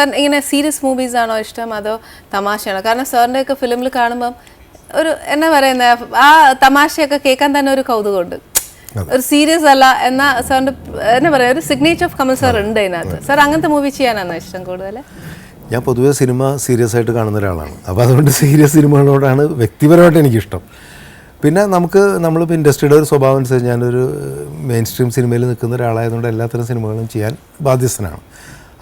Sir ഇങ്ങനെ serious movies ആണോ ഇഷ്ടം? അതോ തമാശയാണോ? കാരണം സാറിന്റെ ഒക്കെ ഫിലിമിൽ കാണുമ്പം ഒരു എന്നാ പറയുന്ന ആ തമാശയൊക്കെ കേൾക്കാൻ തന്നെ ഒരു കൗതുകമുണ്ട്. ഒരു സീരിയസ് അല്ല എന്നാ സാറിന്റെ എന്നാ പറയുക ഒരു സിഗ്നേച്ചർ ഓഫ് കമൽ സാർ ഉണ്ട് അതിനകത്ത് സാർ അങ്ങനത്തെ മൂവി ചെയ്യാനാണോ ഇഷ്ടം കൂടുതൽ ഞാൻ പൊതുവേ സിനിമ സീരിയസ് ആയിട്ട് കാണുന്ന ഒരാളാണ്. അപ്പോൾ അതുകൊണ്ട് സീരിയസ് സിനിമകളോടാണ് വ്യക്തിപരമായിട്ട് എനിക്കിഷ്ടം. പിന്നെ നമുക്ക് നമ്മളിപ്പോൾ ഇൻഡസ്ട്രിയുടെ ഒരു സ്വഭാവം അനുസരിച്ച് ഞാനൊരു മെയിൻ സ്ട്രീം സിനിമയിൽ നിൽക്കുന്ന ഒരാളായതുകൊണ്ട് എല്ലാത്തരം സിനിമകളും ചെയ്യാൻ ബാധ്യസ്ഥനാണ്.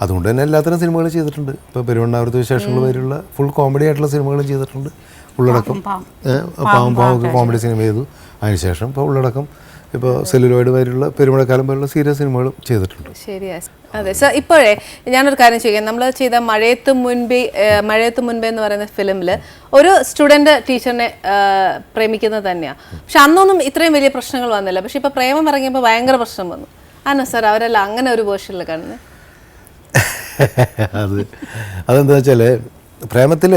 അതുകൊണ്ട് തന്നെ എല്ലാത്തരം സിനിമകളും ചെയ്തിട്ടുണ്ട്. ഇപ്പോൾ പെരുവണ്ണാവൃത്ത വിശേഷങ്ങൾ വരെയുള്ള ഫുൾ കോമഡി ആയിട്ടുള്ള സിനിമകളും ചെയ്തിട്ടുണ്ട്. ഉള്ളടക്കം പാവം പാവം. കോമഡി സിനിമ ചെയ്തു. അതിനുശേഷം ഇപ്പോൾ ഉള്ളടക്കം ഇപ്പോൾ സെല്ലുലോയിഡ് വരെയുള്ള പെരുമഴക്കാലം പോലുള്ള സീരിയസ് സിനിമകളും ചെയ്തിട്ടുണ്ട്. ശരിയാ അതെ. സർ ഇപ്പോഴേ ഞാനൊരു കാര്യം ചോദിക്കാം. നമ്മൾ ചെയ്ത മഴയത്ത് മുൻപേ മഴയത്ത് മുൻപേ എന്ന് പറയുന്ന ഫിലിമിൽ ഒരു സ്റ്റുഡന്റ് ടീച്ചറിനെ പ്രേമിക്കുന്നത് തന്നെയാണ് പക്ഷെ അന്നൊന്നും ഇത്രയും വലിയ പ്രശ്നങ്ങൾ വന്നില്ല. പക്ഷെ ഇപ്പൊ പ്രേമം ഇറങ്ങിയപ്പോൾ ഭയങ്കര പ്രശ്നം വന്നു. ആണോ സർ അവരെല്ലാം അങ്ങനെ ഒരു വേർഷനിൽ കാണുന്നത് അത് അതെന്താ വെച്ചാൽ പ്രേമത്തിൽ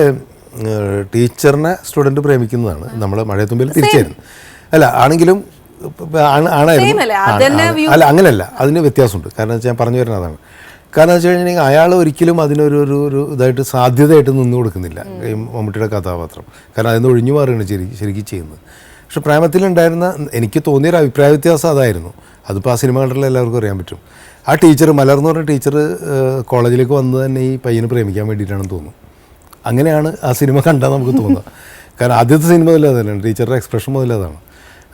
ടീച്ചറിനെ സ്റ്റുഡന്റ് പ്രേമിക്കുന്നതാണ്. നമ്മൾ മഴയത്തുമ്പിൽ തിരിച്ചായിരുന്നു. അല്ല ആണെങ്കിലും ആണായിരുന്നു. അല്ല? അങ്ങനെയല്ല അതിന് വ്യത്യാസമുണ്ട്. കാരണം വെച്ചാൽ ഞാൻ പറഞ്ഞു വരുന്നത് അതാണ്. കാരണം വെച്ച് കഴിഞ്ഞാൽ അയാൾ ഒരിക്കലും അതിനൊരു ഒരു ഒരു ഇതായിട്ട് സാധ്യതയായിട്ട് നിന്ന് കൊടുക്കുന്നില്ല ഈ മമ്മൂട്ടിയുടെ കഥാപാത്രം. കാരണം അതിന് ഒഴിഞ്ഞു മാറുകയാണ് ശരി ശരിക്കും ചെയ്യുന്നത്. പക്ഷെ പ്രേമത്തിലുണ്ടായിരുന്ന എനിക്ക് തോന്നിയൊരു അഭിപ്രായ വ്യത്യാസം അതായിരുന്നു. അതിപ്പോൾ ആ സിനിമ കണ്ടിട്ടുള്ള എല്ലാവർക്കും അറിയാൻ പറ്റും. ആ ടീച്ചർ മലർന്ന് പറഞ്ഞ ടീച്ചർ കോളേജിലേക്ക് വന്ന് തന്നെ ഈ പയ്യനെ പ്രേമിക്കാൻ വേണ്ടിയിട്ടാണെന്ന് തോന്നുന്നു. അങ്ങനെയാണ് ആ സിനിമ കണ്ടാൽ നമുക്ക് തോന്നുക. കാരണം ആദ്യത്തെ സിനിമ മുതലേ ടീച്ചറുടെ എക്സ്പ്രഷൻ മുതലേ അതാണ്.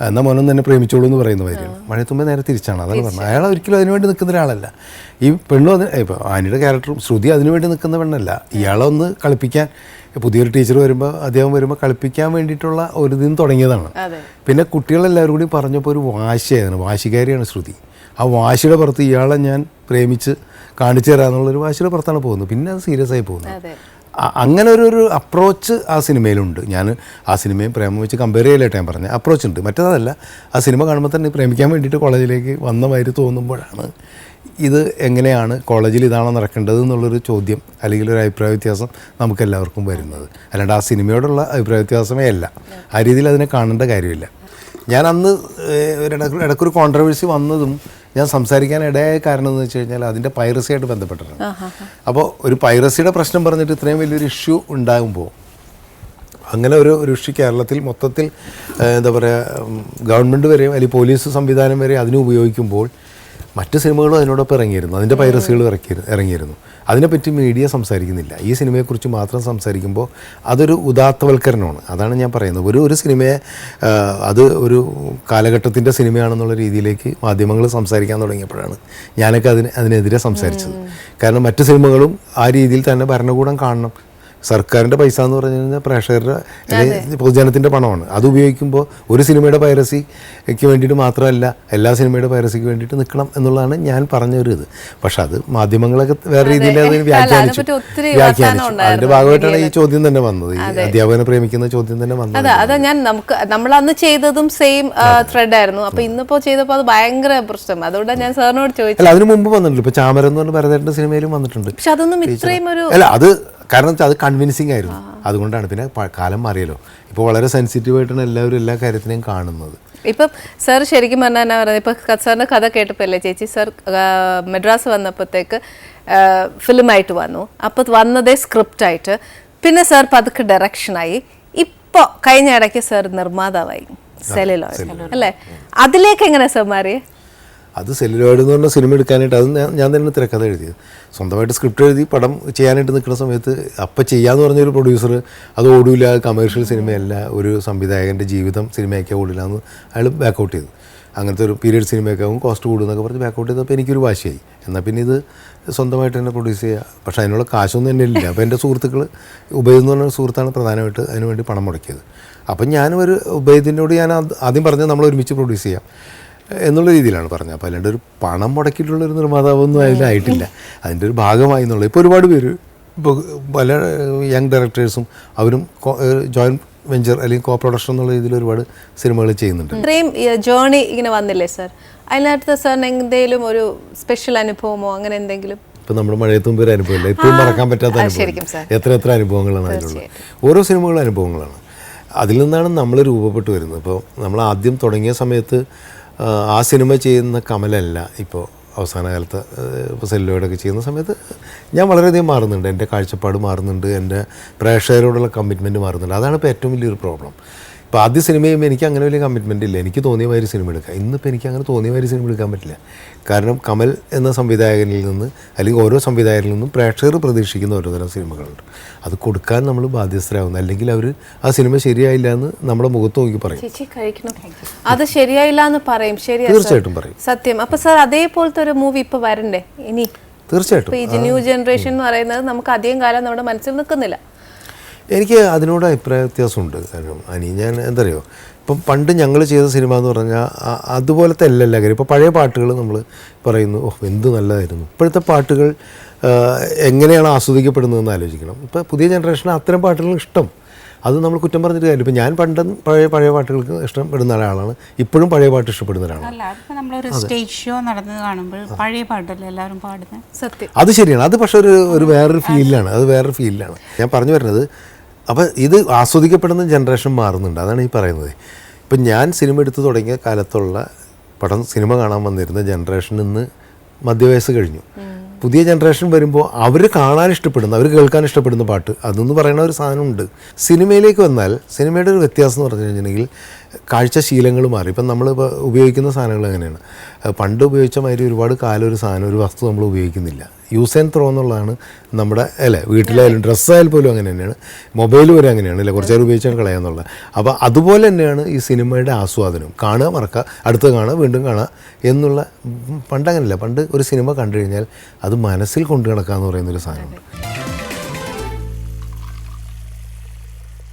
എന്നാൽ മോനും തന്നെ പ്രേമിച്ചോളൂ എന്ന് പറയുന്ന കാര്യമാണ് മഴയത്തുമ്പോൾ നേരെ തിരിച്ചാണ്. അതാണ് പറഞ്ഞത്. അയാൾ ഒരിക്കലും അതിനുവേണ്ടി നിൽക്കുന്ന ഒരാളല്ല. ഈ പെണ്ണും അതിന് ഇപ്പോൾ ആനിയുടെ ക്യാരക്ടറും ശ്രുതി അതിനുവേണ്ടി നിൽക്കുന്ന പെണ്ണല്ല. ഇയാളൊന്ന് കളിപ്പിക്കാൻ പുതിയൊരു ടീച്ചർ വരുമ്പോൾ അദ്ദേഹം വരുമ്പോൾ കളിപ്പിക്കാൻ വേണ്ടിയിട്ടുള്ള ഒരു ഇതിന് തുടങ്ങിയതാണ്. പിന്നെ കുട്ടികളെല്ലാവരും കൂടി പറഞ്ഞപ്പോൾ ഒരു വാശിയായിരുന്നു. വാശികാരിയാണ് ശ്രുതി. ആ വാശിയുടെ പുറത്ത് ഇയാളെ ഞാൻ പ്രേമിച്ച് കാണിച്ചു തരാമെന്നുള്ളൊരു വാശിയുടെ പുറത്താണ് പോകുന്നത്. പിന്നെ അത് സീരിയസ് ആയി പോകുന്നത്. അങ്ങനെ ഒരു ഒരു അപ്രോച്ച് ആ സിനിമയിലുണ്ട്. ഞാൻ ആ സിനിമയും പ്രേമം വെച്ച് കമ്പയർ ചെയ്യലായിട്ട് ഞാൻ പറഞ്ഞത് അപ്രോച്ച് ഉണ്ട്. മറ്റേതല്ല ആ സിനിമ കാണുമ്പോൾ തന്നെ പ്രേമിക്കാൻ വേണ്ടിയിട്ട് കോളേജിലേക്ക് വന്ന മാതിരി തോന്നുമ്പോഴാണ് ഇത് എങ്ങനെയാണ് കോളേജിൽ ഇതാണോ നടക്കേണ്ടത് എന്നുള്ളൊരു ചോദ്യം അല്ലെങ്കിൽ ഒരു അഭിപ്രായ വ്യത്യാസം നമുക്കെല്ലാവർക്കും വരുന്നത്. അല്ലാണ്ട് ആ സിനിമയോടുള്ള അഭിപ്രായ വ്യത്യാസമേ അല്ല. ആ രീതിയിൽ അതിനെ കാണേണ്ട കാര്യമില്ല. ഞാൻ അന്ന് ഇടക്കൊരു കോൺട്രവേഴ്സി വന്നതും ഞാൻ സംസാരിക്കാൻ ഇടയായ കാരണം എന്ന് വെച്ച് കഴിഞ്ഞാൽ അതിന്റെ പൈറസിയായിട്ട് ബന്ധപ്പെട്ടിട്ടാണ് അപ്പോൾ ഒരു പൈറസിയുടെ പ്രശ്നം പറഞ്ഞിട്ട് ഇത്രയും വലിയൊരു ഇഷ്യൂ ഉണ്ടാകുമ്പോൾ അങ്ങനെ ഒരു ഒരു ഇഷ്യൂ കേരളത്തിൽ മൊത്തത്തിൽ എന്താ പറയുക ഗവൺമെന്റ് വരെയും അല്ലെങ്കിൽ പോലീസ് സംവിധാനം വരെയും അതിനെ ഉപയോഗിക്കുമ്പോൾ മറ്റ് സിനിമകളും അതിനോടൊപ്പം ഇറങ്ങിയിരുന്നു. അതിന്റെ പൈറസികൾ ഇറക്കി ഇറങ്ങിയിരുന്നു. അതിനെപ്പറ്റി മീഡിയ സംസാരിക്കുന്നില്ല. ഈ സിനിമയെക്കുറിച്ച് മാത്രം സംസാരിക്കുമ്പോൾ അതൊരു ഉദാത്തവൽക്കരണമാണ്. അതാണ് ഞാൻ പറയുന്നത്. ഒരു ഒരു സിനിമയെ അത് ഒരു കാലഘട്ടത്തിന്റെ സിനിമയാണെന്നുള്ള രീതിയിലേക്ക് മാധ്യമങ്ങൾ സംസാരിക്കാൻ തുടങ്ങിയപ്പോഴാണ് ഞാനൊക്കെ അതിന് അതിനെതിരെ സംസാരിച്ചത്. കാരണം മറ്റ് സിനിമകളും ആ രീതിയിൽ തന്നെ ഭരണകൂടം കാണണം. സർക്കാരിന്റെ പൈസ എന്ന് പറഞ്ഞു കഴിഞ്ഞാൽ പ്രേക്ഷകരുടെ അല്ലെങ്കിൽ പൊതുജനത്തിന്റെ പണമാണ്. അത് ഉപയോഗിക്കുമ്പോൾ ഒരു സിനിമയുടെ പൈറസിക്ക് വേണ്ടിയിട്ട് മാത്രമല്ല എല്ലാ സിനിമയുടെ പൈറസിക്ക് വേണ്ടിയിട്ട് നിൽക്കണം എന്നുള്ളതാണ് ഞാൻ പറഞ്ഞ ഒരു ഇത്. പക്ഷെ അത് മാധ്യമങ്ങളൊക്കെ വേറെ രീതിയിൽ അത് വ്യാഖ്യാനിച്ചു. വ്യാഖ്യാനിച്ചു. അതിന്റെ ഭാഗമായിട്ടാണ് ഈ ചോദ്യം തന്നെ വന്നത്. ഈ അധ്യാപകനെ പ്രേമിക്കുന്ന ചോദ്യം തന്നെ വന്നത്. അതെ അതാ ഞാൻ നമുക്ക് നമ്മൾ അന്ന് ചെയ്തതും സെയിം ത്രെഡ് ആയിരുന്നു. അപ്പോൾ ഇന്നിപ്പോ ചെയ്തപ്പോൾ അത് ഭയങ്കര പ്രശ്നം. അതുകൊണ്ട് ഞാൻ സാറിനോട് ചോദിച്ചു അല്ല അതിന് മുമ്പ് വന്നിട്ടുണ്ട്. ഇപ്പോൾ ചാമരം എന്ന് പറഞ്ഞ ഭരതേട്ടന്റെ സിനിമയിലും വന്നിട്ടുണ്ട്. പക്ഷെ അതൊന്നും ഇത്രയും ഒരു അല്ല അത് കാരണം വെച്ചാൽ അത് കൺവിൻസിങ് ആയിരുന്നു. അതുകൊണ്ടാണ് പിന്നെ കാലം മാറിയല്ലോ. ഇപ്പോൾ വളരെ സെൻസിറ്റീവ് ആയിട്ടാണ് എല്ലാവരും എല്ലാ കാര്യത്തിനെയും കാണുന്നത്. ഇപ്പം സാർ ശരിക്കും പറഞ്ഞാൽ എന്നാ പറയുന്നത് ഇപ്പം സാറിന്റെ കഥ കേട്ടപ്പോൾ അല്ലേ ചേച്ചി സാർ മെഡ്രാസ് വന്നപ്പോഴത്തേക്ക് ഫിലിമായിട്ട് വന്നു. അപ്പോൾ വന്നതേ സ്ക്രിപ്റ്റ് ആയിട്ട്. പിന്നെ സാർ പതുക്കെ ഡയറക്ഷനായി ഇപ്പോൾ കഴിഞ്ഞ ഇടയ്ക്ക് സാർ നിർമ്മാതാവായി. സെലിലോയിഡ് അല്ലേ? അതിലേക്ക് എങ്ങനെ സാർ മാറിയേ? അത് സെല്ലുലോയിഡ് എന്ന് പറഞ്ഞ സിനിമ എടുക്കാനായിട്ട് അത് ഞാൻ- തന്നെ തിരക്കഥ എഴുതിയത്. സ്വന്തമായിട്ട് സ്ക്രിപ്റ്റ് എഴുതി പടം ചെയ്യാനായിട്ട് നിൽക്കുന്ന സമയത്ത് അപ്പം ചെയ്യാന്ന് പറഞ്ഞൊരു പ്രൊഡ്യൂസർ അത് ഓടില്ല കമേഴ്ഷ്യൽ സിനിമയല്ല ഒരു സംവിധായകന്റെ ജീവിതം സിനിമയൊക്കെ ഓടില്ല എന്ന് അയാൾ ബാക്കൗട്ട് ചെയ്തു. അങ്ങനത്തെ ഒരു പീരീഡ് സിനിമയൊക്കെ ആകും കോസ്റ്റ് കൂടുന്നൊക്കെ പറഞ്ഞ് ബാക്കൗട്ട് ചെയ്തപ്പോൾ എനിക്കൊരു വാശിയായി. എന്നാൽ പിന്നെ ഇത് സ്വന്തമായിട്ട് തന്നെ പ്രൊഡ്യൂസ് ചെയ്യുക പക്ഷേ അതിനുള്ള കാശൊന്നും തന്നെ ഇല്ല. അപ്പോൾ എന്റെ സുഹൃത്തുക്കൾ ഉബൈദ് എന്ന് പറഞ്ഞ സുഹൃത്താണ് പ്രധാനമായിട്ട് അതിനുവേണ്ടി പണം മുടക്കിയത്. അപ്പം ഞാനും ഒരു ഉബൈദിനോട് ഞാൻ ആദ്യം പറഞ്ഞത് നമ്മൾ ഒരുമിച്ച് പ്രൊഡ്യൂസ് ചെയ്യാം. എന്നുള്ള രീതിയിലാണ് പറഞ്ഞത്. അപ്പോൾ അല്ലാണ്ട് ഒരു പണം മുടക്കിയിട്ടുള്ള ഒരു നിർമ്മാതാവൊന്നും അതിലായിട്ടില്ല അതിന്റെ ഒരു ഭാഗമായി എന്നുള്ളത്. ഇപ്പോൾ ഒരുപാട് പേര് ഇപ്പോൾ പല യങ് ഡയറക്ടേഴ്സും അവരും ജോയിന്റ് വെഞ്ചർ അല്ലെങ്കിൽ കോ പ്രൊഡക്ഷൻ എന്നുള്ള രീതിയിൽ ഒരുപാട് സിനിമകൾ ചെയ്യുന്നുണ്ട്. ഇത്രയും ജേണി ഇങ്ങനെ വന്നില്ലേ സർ? അതിനകത്ത് സാറിന് എന്തെങ്കിലും ഒരു സ്പെഷ്യൽ അനുഭവമോ അങ്ങനെ എന്തെങ്കിലും? ഇപ്പം നമ്മുടെ മഴയത്ത് മുമ്പ് ഒരു അനുഭവമില്ല. ഇപ്പോഴും മറക്കാൻ പറ്റാത്ത അനുഭവം. എത്ര എത്ര അനുഭവങ്ങളാണ് അതിലുള്ളത്? ഓരോ സിനിമകളും അനുഭവങ്ങളാണ്. അതിൽ നിന്നാണ് നമ്മൾ രൂപപ്പെട്ടു വരുന്നത്. ഇപ്പോൾ നമ്മൾ ആദ്യം തുടങ്ങിയ സമയത്ത് ആ, സിനിമ ചെയ്യുന്ന കമലല്ല ഇപ്പോൾ അവസാന കാലത്ത് ഇപ്പോൾ സെല്ലോയിഡൊക്കെ ചെയ്യുന്ന സമയത്ത് ഞാൻ വളരെയധികം മാറുന്നുണ്ട്. എന്റെ കാഴ്ചപ്പാട് മാറുന്നുണ്ട്. എന്റെ പ്രേക്ഷകരോടുള്ള കമ്മിറ്റ്മെന്റ് മാറുന്നുണ്ട്. അതാണ് ഇപ്പോൾ ഏറ്റവും വലിയൊരു പ്രോബ്ലം ഇപ്പോൾ ആദ്യ സിനിമയും എനിക്ക് അങ്ങനെ വലിയ കമ്മിറ്റ്മെന്റ് ഇല്ല. എനിക്ക് തോന്നിയ മാതിരി സിനിമ എടുക്കാം. ഇന്നിപ്പോൾ എനിക്ക് അങ്ങനെ തോന്നിയ മാതിരി സിനിമ എടുക്കാൻ പറ്റില്ല. കാരണം കമൽ എന്ന സംവിധായകനിൽ നിന്ന് അല്ലെങ്കിൽ ഓരോ സംവിധായകരിൽ നിന്നും പ്രേക്ഷകർ പ്രതീക്ഷിക്കുന്ന ഓരോ തരം സിനിമകളുണ്ട്. അത് കൊടുക്കാൻ നമ്മൾ ബാധ്യസ്ഥരാകുന്നു. അല്ലെങ്കിൽ അവർ ആ സിനിമ ശരിയായില്ല എന്ന് നമ്മുടെ മുഖത്ത് നോക്കി പറയും. അത് ശരിയായില്ല എന്ന് പറയും. ശരിയാ തീർച്ചയായിട്ടും പറയും. സത്യം. അപ്പൊ സാർ അതേപോലത്തെ ഒരു മൂവി ഇപ്പൊ വരണ്ടേ? ഇനി? തീർച്ചയായിട്ടും. ന്യൂ ജനറേഷൻ എന്ന് പറയുന്നത് നമുക്ക് അധികം കാലം നമ്മുടെ മനസ്സിൽ നിൽക്കുന്നില്ല. എനിക്ക് അതിനോട് അഭിപ്രായ വ്യത്യാസമുണ്ട്. കാരണം അനി ഞാൻ എന്താ പറയുക ഇപ്പം പണ്ട് ഞങ്ങൾ ചെയ്ത സിനിമ എന്ന് പറഞ്ഞാൽ അതുപോലത്തെ അല്ല കാര്യം. ഇപ്പോൾ പഴയ പാട്ടുകൾ നമ്മൾ പറയുന്നു ഓ എന്ത് നല്ലതായിരുന്നു. ഇപ്പോഴത്തെ പാട്ടുകൾ എങ്ങനെയാണ് ആസ്വദിക്കപ്പെടുന്നതെന്ന് ആലോചിക്കണം. ഇപ്പോൾ പുതിയ ജനറേഷന് അത്തരം പാട്ടുകൾ ഇഷ്ടം. അത് നമ്മൾ കുറ്റം പറഞ്ഞിട്ട് കാര്യമില്ല. ഇപ്പം ഞാൻ പണ്ട് പഴയ പഴയ പാട്ടുകൾക്ക് ഇഷ്ടപ്പെടുന്ന ഒരാളാണ്. ഇപ്പോഴും പഴയ പാട്ട് ഇഷ്ടപ്പെടുന്ന ഒരാളാണ്. നമ്മളൊരു സ്റ്റേജ് ഷോ നടന്നത് കാണുമ്പോൾ പഴയ പാട്ടല്ലേ എല്ലാവരും പാടുന്നത് സത്യം. അത് ശരിയാണ്. അത് പക്ഷേ ഒരു ഒരു വേറൊരു ഫീലിലാണ് അത് വേറൊരു ഫീലിലാണ് ഞാൻ പറഞ്ഞു വരുന്നത് അപ്പോൾ ഇത് ആസ്വദിക്കപ്പെടുന്ന ജനറേഷൻ മാറുന്നുണ്ട്. അതാണ് ഈ പറയുന്നത്. ഇപ്പം ഞാൻ സിനിമ എടുത്തു തുടങ്ങിയ കാലത്തുള്ള പടം സിനിമ കാണാൻ വന്നിരുന്ന ജനറേഷൻ ഇന്ന് മധ്യവയസ്സ് കഴിഞ്ഞു. പുതിയ ജനറേഷൻ വരുമ്പോൾ അവർ കാണാൻ ഇഷ്ടപ്പെടുന്ന അവർ കേൾക്കാൻ ഇഷ്ടപ്പെടുന്ന പാട്ട് അതെന്ന് പറയുന്ന ഒരു സാധനമുണ്ട്. സിനിമയിലേക്ക് വന്നാൽ സിനിമയുടെ ഒരു വ്യത്യാസം എന്ന് പറഞ്ഞു കഴിഞ്ഞിട്ടുണ്ടെങ്കിൽ കാഴ്ചശീലങ്ങൾ മാറി. ഇപ്പം നമ്മൾ ഉപയോഗിക്കുന്ന സാധനങ്ങൾ അങ്ങനെയാണ്. പണ്ട് ഉപയോഗിച്ച മാതിരി ഒരുപാട് കാലം ഒരു സാധനം ഒരു വസ്തു നമ്മൾ ഉപയോഗിക്കുന്നില്ല. യൂസ് ആൻഡ് ത്രോ എന്നുള്ളതാണ് നമ്മുടെ അല്ലേ വീട്ടിലായാലും ഡ്രസ്സായാലും പോലും അങ്ങനെ തന്നെയാണ്. മൊബൈൽ വരെ അങ്ങനെയാണ് അല്ലേ കുറച്ച് നേരം ഉപയോഗിച്ചാൽ കളയാന്നുള്ളത് അപ്പോൾ അതുപോലെ തന്നെയാണ് ഈ സിനിമയുടെ ആസ്വാദനം. കാണുക മറക്കുക അടുത്ത് കാണുക വീണ്ടും കാണുക എന്നുള്ള പണ്ടങ്ങനെയല്ല പണ്ട് ഒരു സിനിമ കണ്ടു കഴിഞ്ഞാൽ അത് മനസ്സിൽ കൊണ്ടു നടക്കുക എന്ന് പറയുന്നൊരു സാധനമുണ്ട്.